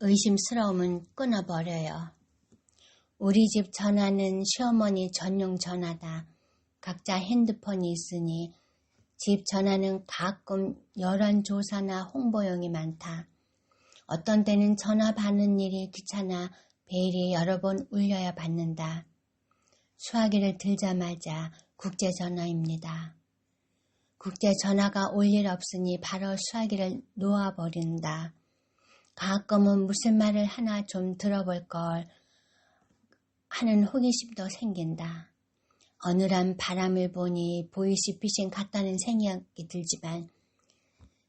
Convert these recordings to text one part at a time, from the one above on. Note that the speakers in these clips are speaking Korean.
의심스러움은 끊어버려요. 우리 집 전화는 시어머니 전용 전화다. 각자 핸드폰이 있으니 집 전화는 가끔 여론조사나 홍보용이 많다. 어떤 때는 전화 받는 일이 귀찮아 베일이 여러 번 울려야 받는다. 수화기를 들자마자 국제전화입니다. 국제전화가 올 일 없으니 바로 수화기를 놓아버린다. 가끔은 무슨 말을 하나 좀 들어볼 걸 하는 호기심도 생긴다. 어느한 바람을 보니 보이시 피싱 같다는 생각이 들지만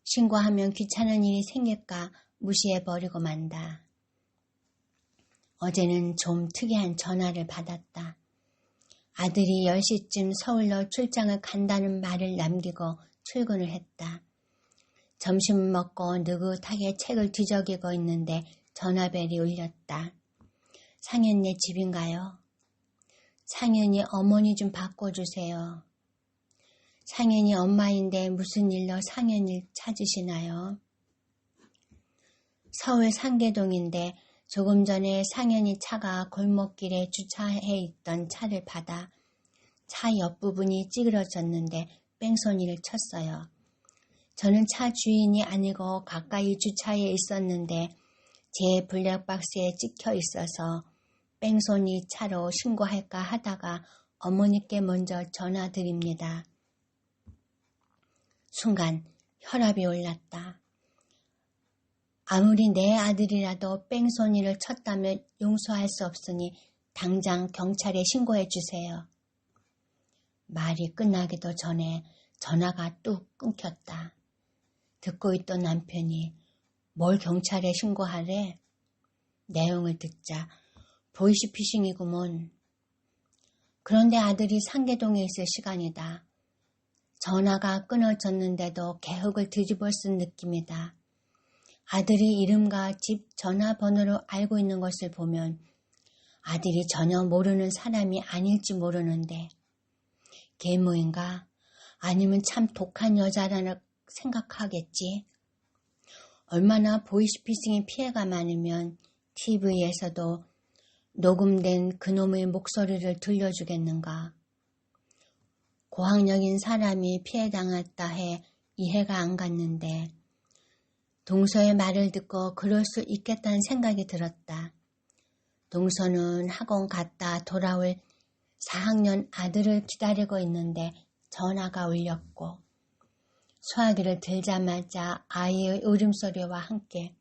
신고하면 귀찮은 일이 생길까 무시해버리고 만다. 어제는 좀 특이한 전화를 받았다. 아들이 10시쯤 서울로 출장을 간다는 말을 남기고 출근을 했다. 점심 먹고 느긋하게 책을 뒤적이고 있는데 전화벨이 울렸다. 상현네 집인가요? 상현이 어머니 좀 바꿔주세요. 상현이 엄마인데 무슨 일로 상현을 찾으시나요? 서울 상계동인데 조금 전에 상현이 차가 골목길에 주차해 있던 차를 받아 차 옆부분이 찌그러졌는데 뺑소니를 쳤어요. 저는 차 주인이 아니고 가까이 주차해 있었는데 제 블랙박스에 찍혀 있어서 뺑소니 차로 신고할까 하다가 어머니께 먼저 전화드립니다. 순간 혈압이 올랐다. 아무리 내 아들이라도 뺑소니를 쳤다면 용서할 수 없으니 당장 경찰에 신고해 주세요. 말이 끝나기도 전에 전화가 뚝 끊겼다. 듣고 있던 남편이 뭘 경찰에 신고하래? 내용을 듣자 보이시피싱이구먼. 그런데 아들이 상계동에 있을 시간이다. 전화가 끊어졌는데도 개흙을 뒤집어 쓴 느낌이다. 아들이 이름과 집 전화번호를 알고 있는 것을 보면 아들이 전혀 모르는 사람이 아닐지 모르는데 계모인가 아니면 참 독한 여자라는 생각하겠지. 얼마나 보이스피싱의 피해가 많으면 TV에서도 녹음된 그놈의 목소리를 들려주겠는가. 고학력인 사람이 피해당했다 해 이해가 안 갔는데 동서의 말을 듣고 그럴 수 있겠다는 생각이 들었다. 동서는 학원 갔다 돌아올 4학년 아들을 기다리고 있는데 전화가 울렸고 소화기를 들자마자 아이의 울음소리와 함께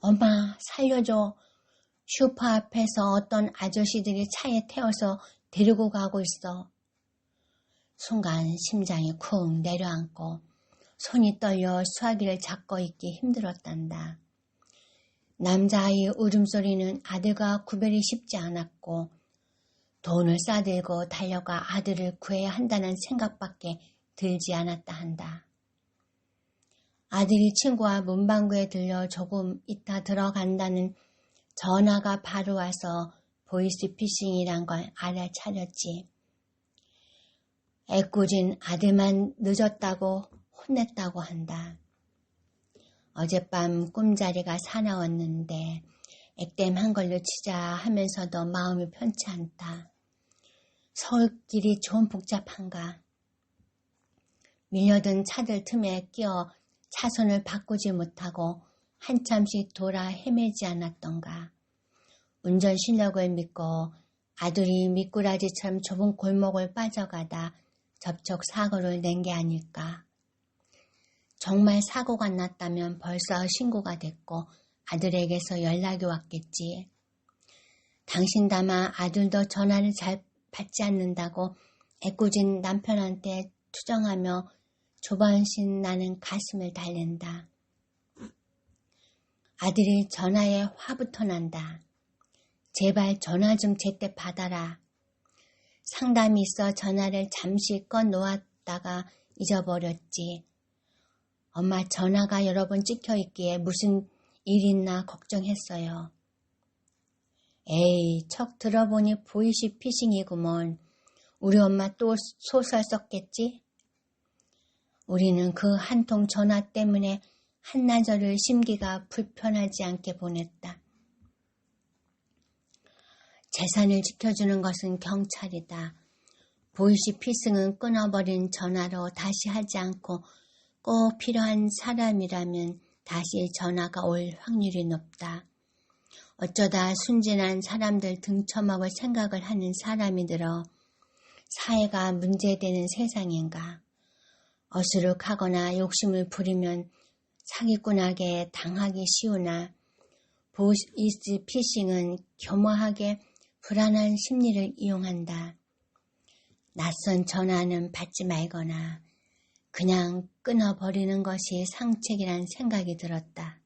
엄마 살려줘 슈퍼 앞에서 어떤 아저씨들이 차에 태워서 데리고 가고 있어. 순간 심장이 쿵 내려앉고 손이 떨려 수화기를 잡고 있기 힘들었단다. 남자아이의 울음소리는 아들과 구별이 쉽지 않았고 돈을 싸들고 달려가 아들을 구해야 한다는 생각밖에 들지 않았다 한다. 아들이 친구와 문방구에 들려 조금 있다 들어간다는 전화가 바로 와서 보이스피싱이란 걸 알아차렸지. 애꿎은 아들만 늦었다고 혼냈다고 한다. 어젯밤 꿈자리가 사나웠는데 액땜한 걸로 치자 하면서도 마음이 편치 않다. 서울길이 좀 복잡한가. 밀려든 차들 틈에 끼어 차선을 바꾸지 못하고 한참씩 돌아 헤매지 않았던가. 운전 실력을 믿고 아들이 미꾸라지처럼 좁은 골목을 빠져가다 접촉 사고를 낸 게 아닐까. 정말 사고가 났다면 벌써 신고가 됐고 아들에게서 연락이 왔겠지. 당신 담아 아들도 전화를 잘 받지 않는다고 애꿎은 남편한테 투정하며 조반신 나는 가슴을 달랜다. 아들이 전화에 화부터 난다. 제발 전화 좀 제때 받아라. 상담이 있어 전화를 잠시 꺼 놓았다가 잊어버렸지. 엄마 전화가 여러 번 찍혀 있기에 무슨 일 있나 걱정했어요. 에이, 척 들어보니 보이시 피싱이구먼. 우리 엄마 또 소설 썼겠지? 우리는 그 한 통 전화 때문에 한나절을 심기가 불편하지 않게 보냈다. 재산을 지켜주는 것은 경찰이다. 보이시 피승은 끊어버린 전화로 다시 하지 않고 꼭 필요한 사람이라면 다시 전화가 올 확률이 높다. 어쩌다 순진한 사람들 등쳐먹을 생각을 하는 사람이 들어 사회가 문제되는 세상인가. 어수룩하거나 욕심을 부리면 사기꾼에게 당하기 쉬우나 보이스 피싱은 교묘하게 불안한 심리를 이용한다. 낯선 전화는 받지 말거나 그냥 끊어버리는 것이 상책이란 생각이 들었다.